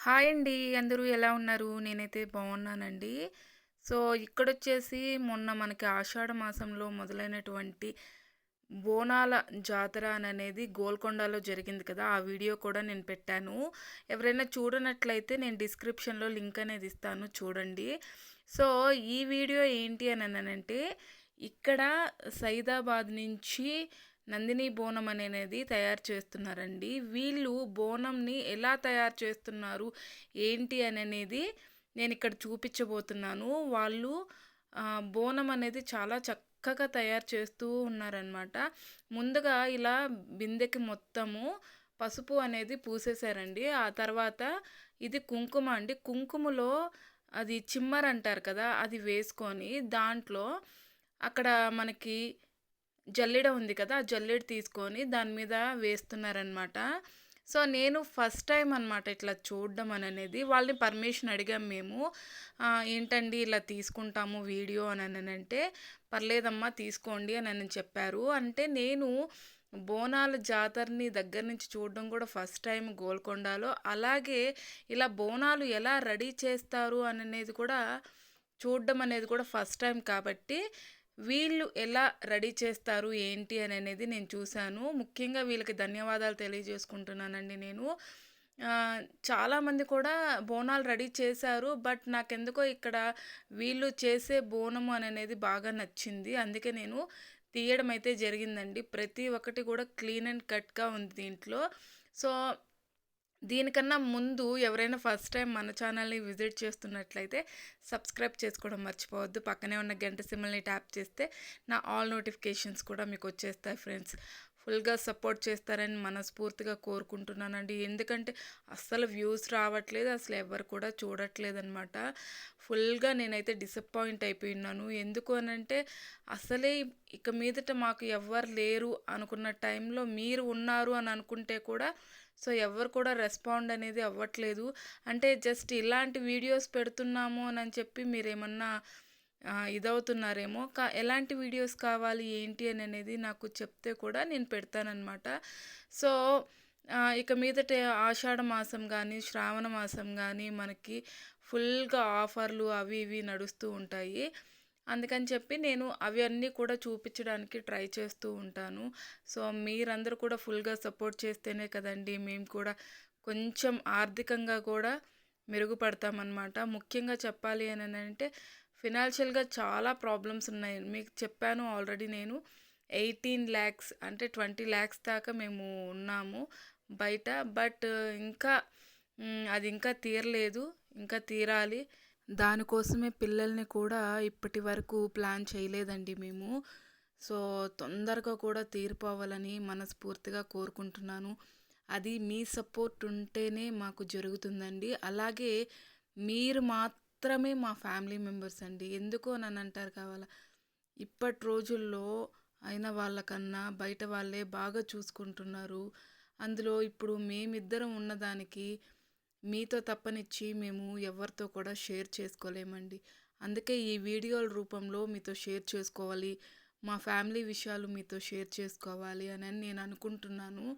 Hi అండి. అందరూ ఎలా ఉన్నారు? నేనైతే బాగున్నానండి. సో, ఇక్కడొచ్చేసి మొన్న మనకి ఆషాఢ మాసంలో మొదలైనటువంటి బోనాల జాతర అనేది గోల్కొండలో జరిగింది కదా! ఆ వీడియో కూడా నేను పెట్టాను. ఎవరైనా చూడనట్లయితే నేను డిస్క్రిప్షన్‌లో లింక్ అనేది ఇస్తాను చూడండి. సో, ఈ వీడియో ఏంటి అని అంటే ఇక్కడ సైదాబాద్ నుంచి నందిని బోనం అనేది తయారు చేస్తున్నారండి. వీళ్ళు బోనంని ఎలా తయారు చేస్తున్నారు, ఏంటి అనేది నేను ఇక్కడ చూపించబోతున్నాను. వాళ్ళు బోనం అనేది చాలా చక్కగా తయారు చేస్తూ ఉన్నారనమాట. ముందుగా ఇలా బిందెకి మొత్తము పసుపు అనేది పూసేశారండి. ఆ తర్వాత ఇది కుంకుమ అండి. కుంకుమలో అది చిమ్మర్ అంటారు కదా! అది వేసుకొని దాంట్లో అక్కడ మనకి జల్లెడ ఉంది కదా! ఆ జల్లెడ తీసుకొని దాని మీద వేస్తున్నారనమాట. సో, నేను ఫస్ట్ టైం అనమాట ఇట్లా చూడడం అనేది వాళ్ళని పర్మిషన్ అడిగాం మేము. ఏంటండి ఇలా తీసుకుంటాము వీడియో అని అంటే పర్లేదమ్మా తీసుకోండి అని అని చెప్పారు. అంటే నేను బోనాల జాతరని దగ్గర నుంచి చూడడం కూడా ఫస్ట్ టైం గోల్కొండలో. అలాగే ఇలా బోనాలు ఎలా రెడీ చేస్తారు అనేది కూడా చూడడం అనేది కూడా ఫస్ట్ టైం కాబట్టి వీళ్ళు ఎలా రెడీ చేస్తారు, ఏంటి అని అనేది నేను చూశాను. ముఖ్యంగా వీళ్ళకి ధన్యవాదాలు తెలియజేసుకుంటున్నానండి నేను. చాలామంది కూడా బోనాలు రెడీ చేశారు. బట్ నాకెందుకో ఇక్కడ వీళ్ళు చేసే బోనం అనేది బాగా నచ్చింది. అందుకే నేను తీయడం అయితే జరిగిందండి. ప్రతి ఒక్కటి కూడా క్లీన్ అండ్ కట్‌గా ఉంది దీంట్లో. సో, దీనికన్నా ముందు ఎవరైనా ఫస్ట్ టైం మన ఛానల్‌ని విజిట్ చేస్తున్నట్లయితే సబ్స్క్రైబ్ చేసుకోవడం మర్చిపోవద్దు. పక్కనే ఉన్న గంట సిమ్మల్ని ట్యాప్ చేస్తే నా ఆల్ నోటిఫికేషన్స్ కూడా మీకు వచ్చేస్తాయి ఫ్రెండ్స్. ఫుల్‌గా సపోర్ట్ చేస్తారని మనస్ఫూర్తిగా కోరుకుంటున్నానండి. ఎందుకంటే అస్సలు వ్యూస్ రావట్లేదు. అసలు ఎవరు కూడా చూడట్లేదనమాట. ఫుల్‌గా నేనైతే డిసప్పాయింట్ అయిపోయినాను ఎందుకు అనంటే అసలే ఇక మీదట మాకు ఎవరు లేరు అనుకున్న టైంలో మీరు ఉన్నారు అని అనుకుంటే కూడా సో, ఎవ్వరు కూడా రెస్పాండ్ అనేది అవ్వట్లేదు. అంటే జస్ట్ ఇలాంటి వీడియోస్ పెడుతున్నాము అని చెప్పి మీరేమన్నా ఇదవుతున్నారేమో. కా ఎలాంటి వీడియోస్ కావాలి, ఏంటి అని అనేది నాకు చెప్తే కూడా నేను పెడతానమాట సో, ఇక మీదట ఆషాఢ మాసం కానీ శ్రావణ మాసం కానీ మనకి ఫుల్‌గా ఆఫర్‌లు అవి ఇవి నడుస్తూ ఉంటాయి. అందుకని చెప్పి నేను అవి అన్నీ కూడా చూపించడానికి ట్రై చేస్తూ ఉంటాను. సో, మీరందరూ కూడా ఫుల్‌గా సపోర్ట్ చేస్తేనే కదండీ మేము కూడా కొంచెం ఆర్థికంగా కూడా మెరుగుపడతామనమాట. ముఖ్యంగా చెప్పాలి అని అంటే ఫినాన్షియల్‌గా చాలా ప్రాబ్లమ్స్ ఉన్నాయి. మీకు చెప్పాను ఆల్రెడీ నేను 18,00,000 అంటే 20,00,000 దాకా మేము ఉన్నాము బయట. బట్ ఇంకా అది ఇంకా తీరలేదు. ఇంకా తీరాలి. దానికోసమే పిల్లల్ని కూడా ఇప్పటి వరకు ప్లాన్ చేయలేదండి మేము. సో, తొందరగా కూడా తీరిపోవాలని మనస్ఫూర్తిగా కోరుకుంటున్నాను. అది మీ సపోర్ట్ ఉంటేనే మాకు జరుగుతుందండి. అలాగే మీరు మాత్రమే మా ఫ్యామిలీ మెంబర్స్ అండి. ఎందుకో నన్ను అంటారు కావాలా ఇప్పటి రోజుల్లో అయిన వాళ్ళకన్నా బయట వాళ్ళే బాగా చూసుకుంటున్నారు. అందులో ఇప్పుడు మేమిద్దరం ఉన్నదానికి మీతో తప్పనిచ్చి మేము ఎవరితో కూడా షేర్ చేసుకోలేమండి. అందుకే ఈ వీడియోల రూపంలో మీతో షేర్ చేసుకోవాలి. మా ఫ్యామిలీ విషయాలు మీతో షేర్ చేసుకోవాలి అని నేను అనుకుంటున్నాను.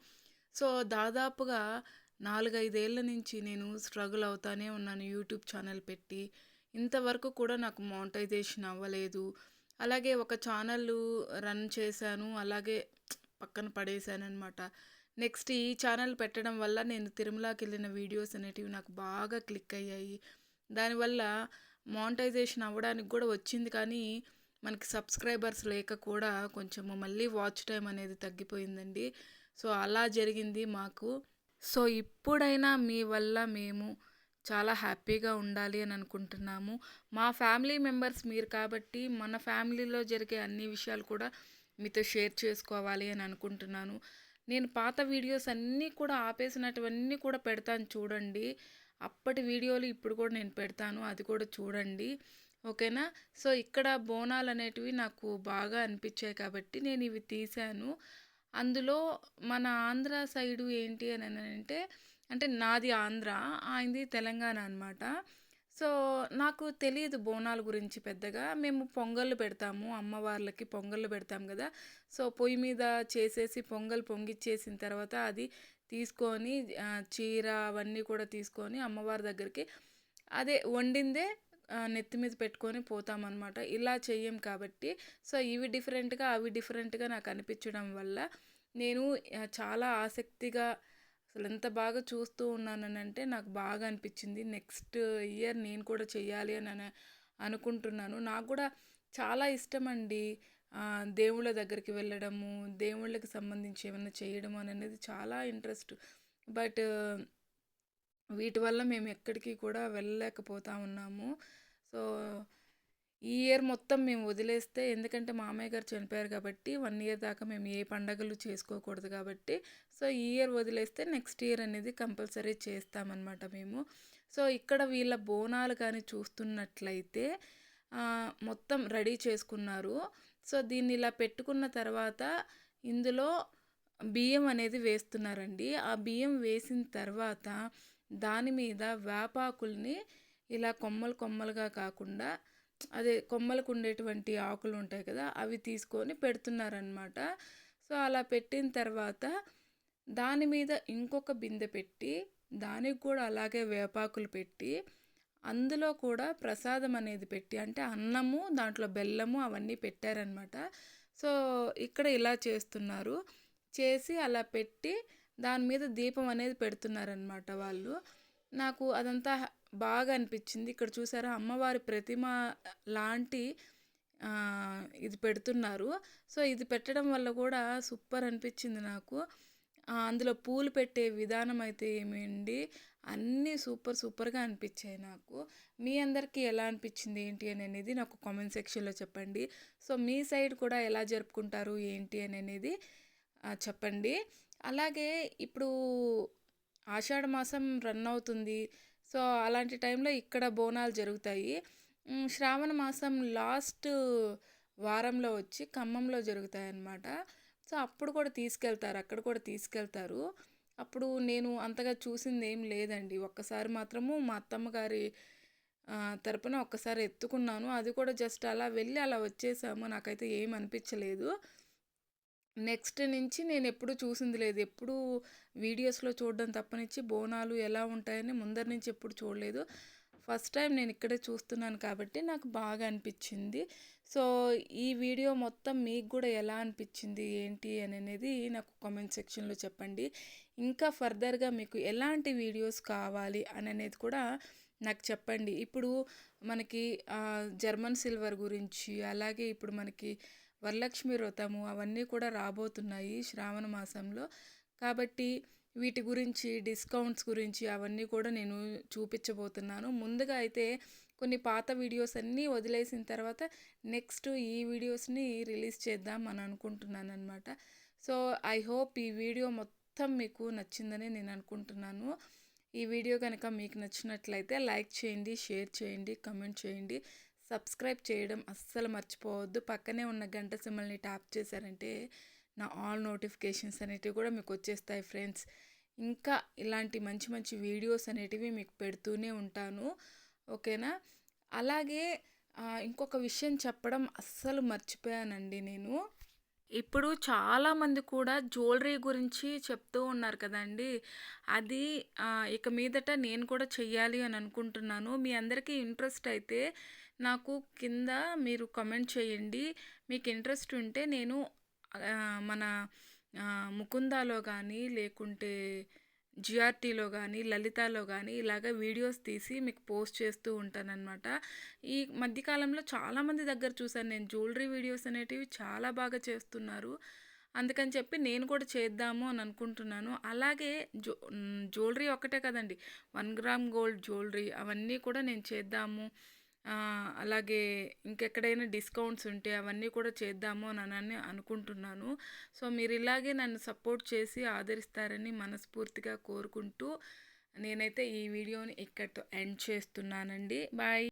సో, దాదాపుగా నాలుగైదేళ్ళ నుంచి నేను స్ట్రగుల్ అవుతానే ఉన్నాను యూట్యూబ్ ఛానల్ పెట్టి. ఇంతవరకు కూడా నాకు మానిటైజేషన్ అవ్వలేదు. అలాగే ఒక ఛానల్ రన్ చేశాను. అలాగే పక్కన పడేశాననమాట. నెక్స్ట్ ఈ ఛానల్ పెట్టడం వల్ల నేను తిరుమలకి వెళ్ళిన వీడియోస్ అనేటివి నాకు బాగా క్లిక్ అయ్యాయి. దానివల్ల మానిటైజేషన్ అవ్వడానికి కూడా వచ్చింది కానీ మనకి సబ్స్క్రైబర్స్ లేక కూడా కొంచెము మళ్ళీ వాచ్ టైం అనేది తగ్గిపోయిందండి. సో, అలా జరిగింది మాకు. సో, ఇప్పుడైనా మీ వల్ల మేము చాలా హ్యాపీగా ఉండాలి అని అనుకుంటున్నాము. మా ఫ్యామిలీ మెంబర్స్ మీరు కాబట్టి మన ఫ్యామిలీలో జరిగే అన్ని విషయాలు కూడా మీతో షేర్ చేసుకోవాలి అని అనుకుంటున్నాను. నేను పాత వీడియోస్ అన్నీ కూడా ఆపేసినటువన్నీ కూడా పెడతాను చూడండి. అప్పటి వీడియోలు ఇప్పుడు కూడా నేను పెడతాను. అది కూడా చూడండి. ఓకేనా? సో, ఇక్కడ బోనాలు అనేటివి నాకు బాగా అనిపించాయి కాబట్టి నేను ఇవి తీశాను. అందులో మన ఆంధ్ర సైడు ఏంటి అననంటే అంటే నాది ఆంధ్ర. ఆయనది తెలంగాణ అనమాట. సో, నాకు తెలియదు బోనాల గురించి పెద్దగా. మేము పొంగళ్ళు పెడతాము. అమ్మవార్లకి పొంగళ్ళు పెడతాం కదా సో, పొయ్యి మీద చేసేసి పొంగల్ పొంగిచ్చేసిన తర్వాత అది తీసుకొని చీర అవన్నీ కూడా తీసుకొని అమ్మవారి దగ్గరికి అదే వండిందే నెత్తి మీద పెట్టుకొని పోతామన్నమాట ఇలా చెయ్యం కాబట్టి సో, ఇవి డిఫరెంట్‌గా, అవి డిఫరెంట్‌గా నాకు అనిపించడం వల్ల నేను చాలా ఆసక్తిగా అసలు ఎంత బాగా చూస్తూ ఉన్నానంటే నాకు బాగా అనిపించింది. నెక్స్ట్ ఇయర్ నేను కూడా చేయాలి అని అనుకుంటున్నాను. నాకు కూడా చాలా ఇష్టం అండి దేవుళ్ళ దగ్గరికి వెళ్ళడము, దేవుళ్ళకి సంబంధించి ఏమైనా చేయడం అనేది చాలా ఇంట్రెస్ట్. బట్ వీటి వల్ల మేము ఎక్కడికి కూడా వెళ్ళలేకపోతా ఉన్నాము. సో, ఈ ఇయర్ మొత్తం మేము వదిలేస్తే ఎందుకంటే మామయ్య గారు చనిపోయారు కాబట్టి వన్ ఇయర్ దాకా మేము ఏ పండగలు చేసుకోకూడదు కాబట్టి సో, ఈ ఇయర్ వదిలేస్తే నెక్స్ట్ ఇయర్ అనేది కంపల్సరీ చేస్తామన్నమాట మేము. సో, ఇక్కడ వీళ్ళ బోనాలు కానీ చూస్తున్నట్లయితే మొత్తం రెడీ చేసుకున్నారు. సో, దీన్ని ఇలా పెట్టుకున్న తర్వాత ఇందులో బియ్యం అనేది వేస్తున్నారండి. ఆ బియ్యం వేసిన తర్వాత దాని మీద వేపాకుల్ని ఇలా కొమ్మలు కొమ్మలుగా కాకుండా అదే కొమ్మలకు ఉండేటువంటి ఆకులు ఉంటాయి కదా! అవి తీసుకొని పెడుతున్నారనమాట. సో, అలా పెట్టిన తర్వాత దాని మీద ఇంకొక బిందె పెట్టి దానికి కూడా అలాగే వేపాకులు పెట్టి అందులో కూడా ప్రసాదం అనేది పెట్టి అంటే అన్నము, దాంట్లో బెల్లము అవన్నీ పెట్టారనమాట. సో, ఇక్కడ ఇలా చేస్తున్నారు. చేసి అలా పెట్టి దాని మీద దీపం అనేది పెడుతున్నారనమాట వాళ్ళు. నాకు అదంతా బాగా అనిపించింది. ఇక్కడ చూసారా అమ్మవారి ప్రతిమ లాంటి ఇది పెడుతున్నారు. సో, ఇది పెట్టడం వల్ల కూడా సూపర్ అనిపించింది నాకు. అందులో పూలు పెట్టే విధానం అయితే ఏమిండి అన్నీ సూపర్ సూపర్‌గా అనిపించాయి నాకు. మీ అందరికీ ఎలా అనిపించింది ఏంటి అని అనేది నాకు కామెంట్ సెక్షన్‌లో చెప్పండి. సో, మీ సైడ్ కూడా ఎలా జరుపుకుంటారు ఏంటి అని అనేది చెప్పండి. అలాగే ఇప్పుడు ఆషాఢ మాసం రన్ అవుతుంది. సో, అలాంటి టైంలో ఇక్కడ బోనాలు జరుగుతాయి. శ్రావణ మాసం లాస్ట్ వారంలో వచ్చి ఖమ్మంలో జరుగుతాయన్నమాట. సో, అప్పుడు కూడా తీసుకెళ్తారు. అక్కడ కూడా తీసుకెళ్తారు. అప్పుడు నేను అంతగా చూసింది ఏం లేదండి. ఒక్కసారి మాత్రము మా అత్తమ్మ గారి తరపున ఒక్కసారి ఎత్తుకున్నాను. అది కూడా జస్ట్ అలా వెళ్ళి అలా వచ్చేసాము. నాకైతే ఏం అనిపించలేదు. నెక్స్ట్ నుంచి నేను ఎప్పుడూ చూసింది లేదు. ఎప్పుడూ వీడియోస్‌లో చూడడం తప్పనిచ్చి బోనాలు ఎలా ఉంటాయని ముందర నుంచి ఎప్పుడు చూడలేదు. ఫస్ట్ టైం నేను ఇక్కడే చూస్తున్నాను కాబట్టి నాకు బాగా అనిపించింది. సో, ఈ వీడియో మొత్తం మీకు కూడా ఎలా అనిపించింది ఏంటి అని అనేది నాకు కామెంట్ సెక్షన్‌లో చెప్పండి. ఇంకా ఫర్దర్‌గా మీకు ఎలాంటి వీడియోస్ కావాలి అని అనేది కూడా నాకు చెప్పండి. ఇప్పుడు మనకి జర్మన్ సిల్వర్ గురించి అలాగే ఇప్పుడు మనకి వరలక్ష్మి వ్రతము అవన్నీ కూడా రాబోతున్నాయి శ్రావణ మాసంలో. కాబట్టి వీటి గురించి డిస్కౌంట్స్ గురించి అవన్నీ కూడా నేను చూపించబోతున్నాను. ముందుగా అయితే కొన్ని పాత వీడియోస్ అన్నీ వదిలేసిన తర్వాత నెక్స్ట్ ఈ వీడియోస్‌ని రిలీజ్ చేద్దాం అని అనుకుంటున్నాను అనమాట సో, ఐ హోప్ ఈ వీడియో మొత్తం మీకు నచ్చిందని నేను అనుకుంటున్నాను. ఈ వీడియో కనుక మీకు నచ్చినట్లయితే లైక్ చేయండి, షేర్ చేయండి, కమెంట్ చేయండి. సబ్స్క్రైబ్ చేయడం అస్సలు మర్చిపోవద్దు. పక్కనే ఉన్న గంట సిమ్మల్ని ట్యాప్ చేశారంటే నా ఆల్ నోటిఫికేషన్స్ అనేటివి కూడా మీకు వచ్చేస్తాయి ఫ్రెండ్స్. ఇంకా ఇలాంటి మంచి మంచి వీడియోస్ అనేటివి మీకు పెడుతూనే ఉంటాను. ఓకేనా? అలాగే ఇంకొక విషయం చెప్పడం అస్సలు మర్చిపోయానండి నేను. ఇప్పుడు చాలామంది కూడా జ్యువెలరీ గురించి చెప్తూ ఉన్నారు కదండీ! అది ఇక మీదట నేను కూడా చెయ్యాలి అని అనుకుంటున్నాను. మీ అందరికీ ఇంట్రెస్ట్ అయితే నాకు కింద మీరు కమెంట్ చేయండి. మీకు ఇంట్రెస్ట్ ఉంటే నేను మన ముకుందాలో కానీ లేకుంటే జిఆర్టీలో కానీ లలితాలో కానీ ఇలాగ వీడియోస్ తీసి మీకు పోస్ట్ చేస్తూ ఉంటానన్నమాట ఈ మధ్యకాలంలో చాలామంది దగ్గర చూసాను నేను జ్యువెలరీ వీడియోస్ అనేటివి చాలా బాగా చేస్తున్నారు. అందుకని చెప్పి నేను కూడా చేద్దాము అని అనుకుంటున్నాను. అలాగే జ్యు జ్యువెలరీ ఒక్కటే కదండీ! వన్ గ్రామ్ గోల్డ్ జ్యువెలరీ అవన్నీ కూడా నేను చేద్దాము. అలాగే ఇంకెక్కడైనా డిస్కౌంట్స్ ఉంటే అవన్నీ కూడా చేద్దాము అని అనుకుంటున్నాను. సో, మీరు ఇలాగే నన్ను సపోర్ట్ చేసి ఆదరిస్తారని మనస్ఫూర్తిగా కోరుకుంటూ నేనైతే ఈ వీడియోని ఇక్కడితో ఎండ్ చేస్తున్నానండి. బాయ్.